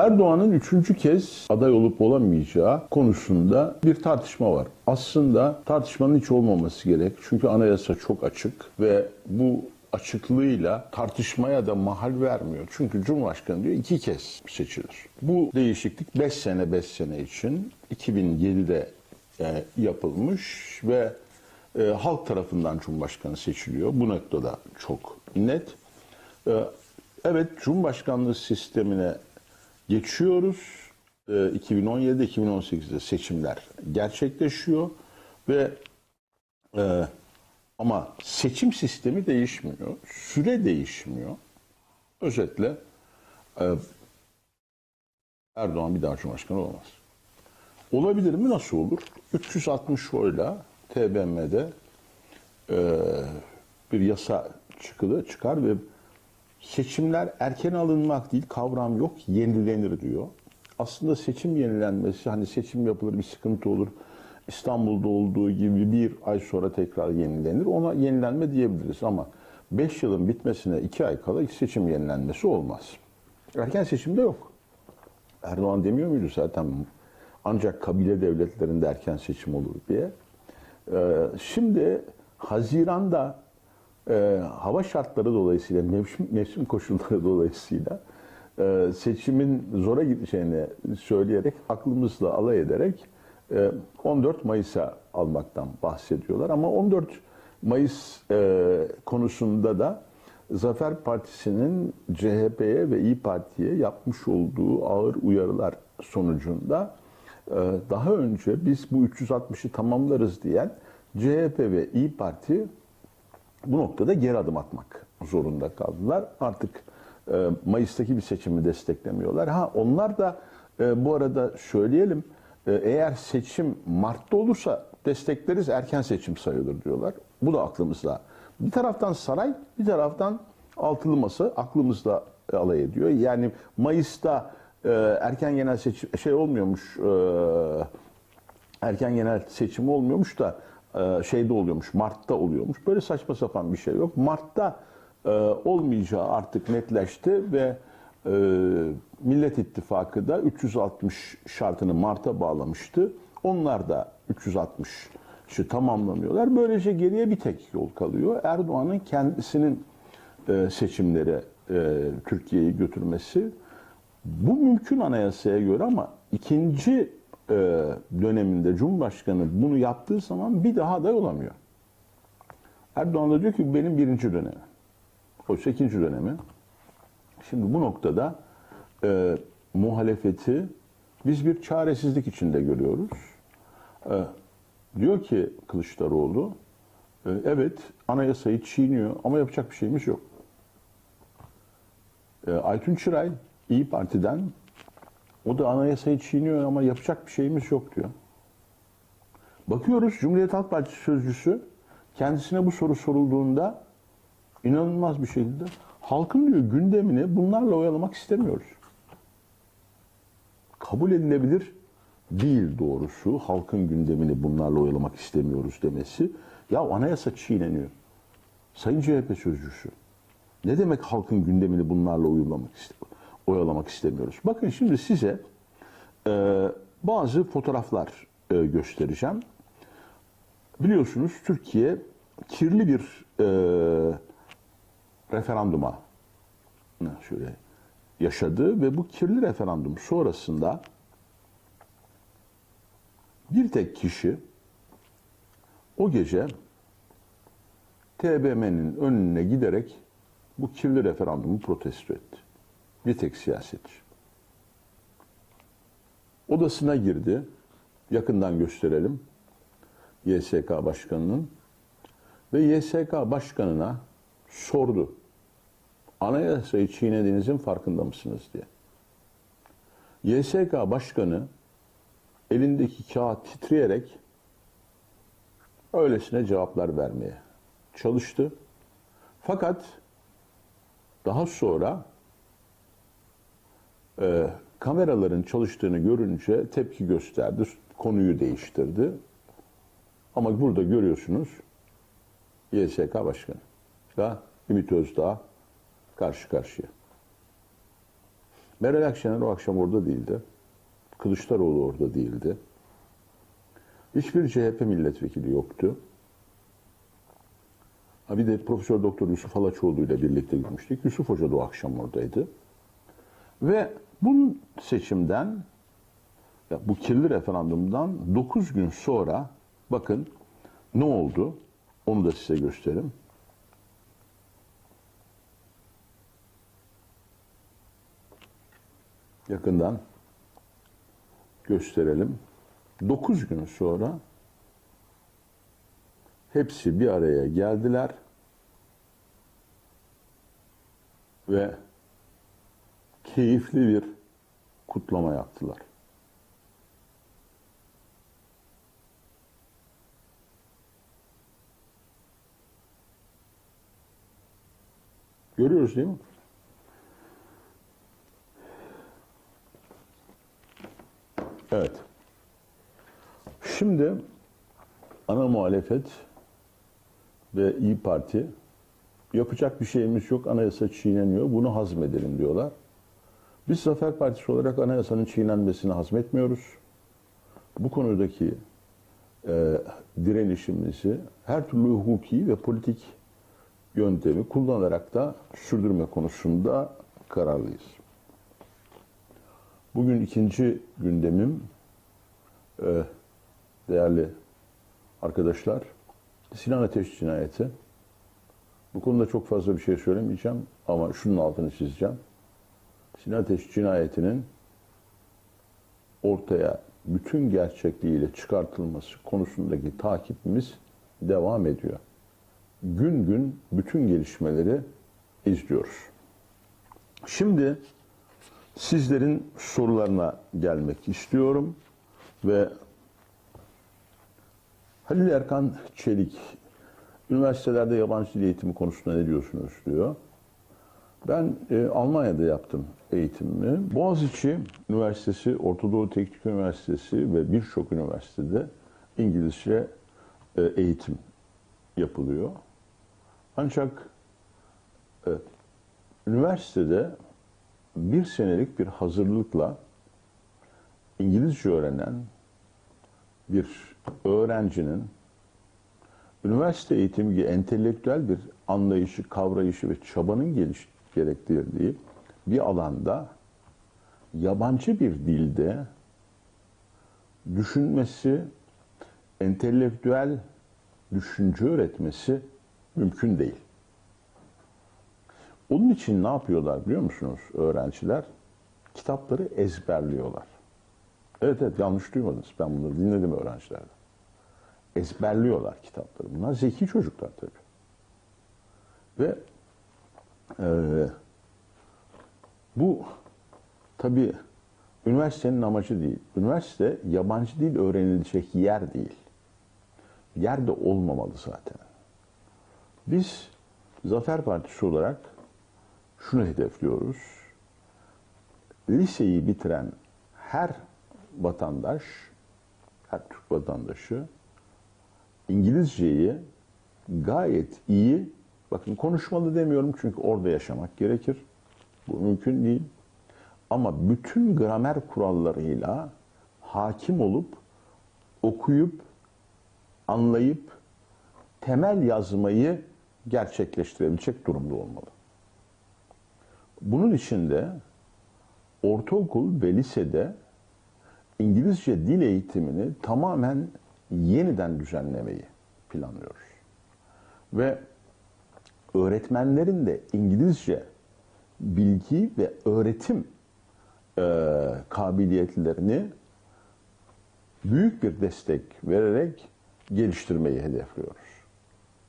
Erdoğan'ın üçüncü kez aday olup olamayacağı konusunda bir tartışma var. Aslında tartışmanın hiç olmaması gerek. Çünkü anayasa çok açık ve bu açıklığıyla tartışmaya da mahal vermiyor. Çünkü Cumhurbaşkanı diyor iki kez seçilir. Bu değişiklik 5 sene 5 sene için 2007'de e, yapılmış ve e, halk tarafından Cumhurbaşkanı seçiliyor. Bu noktada çok net. E, evet Cumhurbaşkanlığı sistemine geçiyoruz. E, 2017-2018'de seçimler gerçekleşiyor ve e, ama seçim sistemi değişmiyor, süre değişmiyor. Özetle e, Erdoğan bir daha Cumhurbaşkanı olmaz. Olabilir mi? Nasıl olur? 360 oyla TBMM'de e, bir yasa çıkılı çıkar ve seçimler erken alınmak değil kavram yok yenilenir diyor. Aslında seçim yenilenmesi hani seçim yapılır bir sıkıntı olur. İstanbul'da olduğu gibi bir ay sonra tekrar yenilenir. Ona yenilenme diyebiliriz ama 5 yılın bitmesine 2 ay kala seçim yenilenmesi olmaz. Erken seçimde yok. Erdoğan demiyor muydu zaten ancak kabile devletlerinde erken seçim olur diye. Ee, şimdi Haziran'da e, hava şartları dolayısıyla, mevsim, mevsim koşulları dolayısıyla e, seçimin zora gideceğini söyleyerek, aklımızla alay ederek e, 14 Mayıs'a almaktan bahsediyorlar. Ama 14 Mayıs e, konusunda da Zafer Partisi'nin CHP'ye ve İyi Parti'ye yapmış olduğu ağır uyarılar sonucunda e, daha önce biz bu 360'ı tamamlarız diyen CHP ve İyi Parti bu noktada geri adım atmak zorunda kaldılar. Artık e, Mayıs'taki bir seçimi desteklemiyorlar. Ha onlar da e, bu arada söyleyelim e, eğer seçim Mart'ta olursa destekleriz erken seçim sayılır diyorlar. Bu da aklımızda. Bir taraftan saray, bir taraftan altılı masa aklımızda alay ediyor. Yani Mayıs'ta e, erken genel seçim şey olmuyormuş. E, erken genel seçim olmuyormuş da e, şeyde oluyormuş. Mart'ta oluyormuş. Böyle saçma sapan bir şey yok. Mart'ta e, olmayacağı artık netleşti ve e, Millet İttifakı da 360 şartını Mart'a bağlamıştı. Onlar da 360'ı tamamlamıyorlar. Böylece geriye bir tek yol kalıyor. Erdoğan'ın kendisinin e, seçimlere e, Türkiye'yi götürmesi. Bu mümkün anayasaya göre ama ikinci e, döneminde Cumhurbaşkanı bunu yaptığı zaman bir daha aday olamıyor. Erdoğan da diyor ki benim birinci dönemi. Oysa ikinci dönemi. Şimdi bu noktada e, muhalefeti biz bir çaresizlik içinde görüyoruz. E, diyor ki Kılıçdaroğlu, e, evet anayasayı çiğniyor ama yapacak bir şeyimiz yok. E, Aytun Çıray İyi Parti'den o da anayasayı çiğniyor ama yapacak bir şeyimiz yok diyor. Bakıyoruz Cumhuriyet Halk Partisi sözcüsü kendisine bu soru sorulduğunda inanılmaz bir şekilde halkın diyor gündemini bunlarla oyalamak istemiyoruz. Kabul edilebilir değil doğrusu halkın gündemini bunlarla oyalamak istemiyoruz demesi. Ya anayasa çiğneniyor. Sayın CHP sözcüsü. Ne demek halkın gündemini bunlarla oyalamak istemiyor? Oyalamak istemiyoruz. Bakın şimdi size e, bazı fotoğraflar e, göstereceğim. Biliyorsunuz Türkiye kirli bir e, referanduma şöyle yaşadı ve bu kirli referandum sonrasında bir tek kişi o gece TBMM'nin önüne giderek bu kirli referandumu protesto etti. Bir tek siyasetçi. Odasına girdi. Yakından gösterelim. YSK Başkanı'nın. Ve YSK Başkanı'na sordu. Anayasayı çiğnediğinizin farkında mısınız diye. YSK Başkanı elindeki kağıt titreyerek öylesine cevaplar vermeye çalıştı. Fakat daha sonra e, kameraların çalıştığını görünce tepki gösterdi, konuyu değiştirdi. Ama burada görüyorsunuz YSK Başkanı da Ümit Özdağ karşı karşıya. Meral Akşener o akşam orada değildi. Kılıçdaroğlu orada değildi. Hiçbir CHP milletvekili yoktu. Bir de Profesör Doktor Yusuf Alaçoğlu ile birlikte gitmiştik. Yusuf Hoca da o akşam oradaydı. Ve bu seçimden, bu kirli referandumdan 9 gün sonra bakın ne oldu? Onu da size göstereyim. Yakından gösterelim. 9 gün sonra hepsi bir araya geldiler ve keyifli bir kutlama yaptılar. Görüyoruz değil mi? Evet. Şimdi ana muhalefet ve İyi Parti yapacak bir şeyimiz yok, anayasa çiğneniyor, bunu hazmedelim diyorlar. Biz Zafer Partisi olarak anayasanın çiğnenmesini hazmetmiyoruz. Bu konudaki e, direnişimizi her türlü hukuki ve politik yöntemi kullanarak da sürdürme konusunda kararlıyız. Bugün ikinci gündemim e, değerli arkadaşlar Sinan Ateş cinayeti. Bu konuda çok fazla bir şey söylemeyeceğim ama şunun altını çizeceğim. Sinan Ateş cinayetinin ortaya bütün gerçekliğiyle çıkartılması konusundaki takipimiz devam ediyor. Gün gün bütün gelişmeleri izliyoruz. Şimdi sizlerin sorularına gelmek istiyorum ve Halil Erkan Çelik üniversitelerde yabancı dil eğitimi konusunda ne diyorsunuz diyor. Ben e, Almanya'da yaptım eğitimimi. Boğaziçi Üniversitesi, Orta Doğu Teknik Üniversitesi ve birçok üniversitede İngilizce e, eğitim yapılıyor. Ancak e, üniversitede bir senelik bir hazırlıkla İngilizce öğrenen bir öğrencinin üniversite eğitimi gibi entelektüel bir anlayışı, kavrayışı ve çabanın geliş gerektirdiği bir alanda yabancı bir dilde düşünmesi, entelektüel düşünce öğretmesi mümkün değil. Onun için ne yapıyorlar biliyor musunuz öğrenciler? Kitapları ezberliyorlar. Evet evet yanlış duymadınız. Ben bunları dinledim öğrencilerden. Ezberliyorlar kitapları. Bunlar zeki çocuklar tabii. Ve e, bu tabii üniversitenin amacı değil. Üniversite yabancı dil öğrenilecek yer değil. Yer de olmamalı zaten. Biz Zafer Partisi olarak şunu hedefliyoruz. Liseyi bitiren her vatandaş, her Türk vatandaşı İngilizceyi gayet iyi, bakın konuşmalı demiyorum çünkü orada yaşamak gerekir. Bu mümkün değil. Ama bütün gramer kurallarıyla hakim olup, okuyup, anlayıp, temel yazmayı gerçekleştirebilecek durumda olmalı. Bunun için de ortaokul ve lisede İngilizce dil eğitimini tamamen yeniden düzenlemeyi planlıyoruz. Ve öğretmenlerin de İngilizce bilgi ve öğretim e, kabiliyetlerini büyük bir destek vererek geliştirmeyi hedefliyoruz.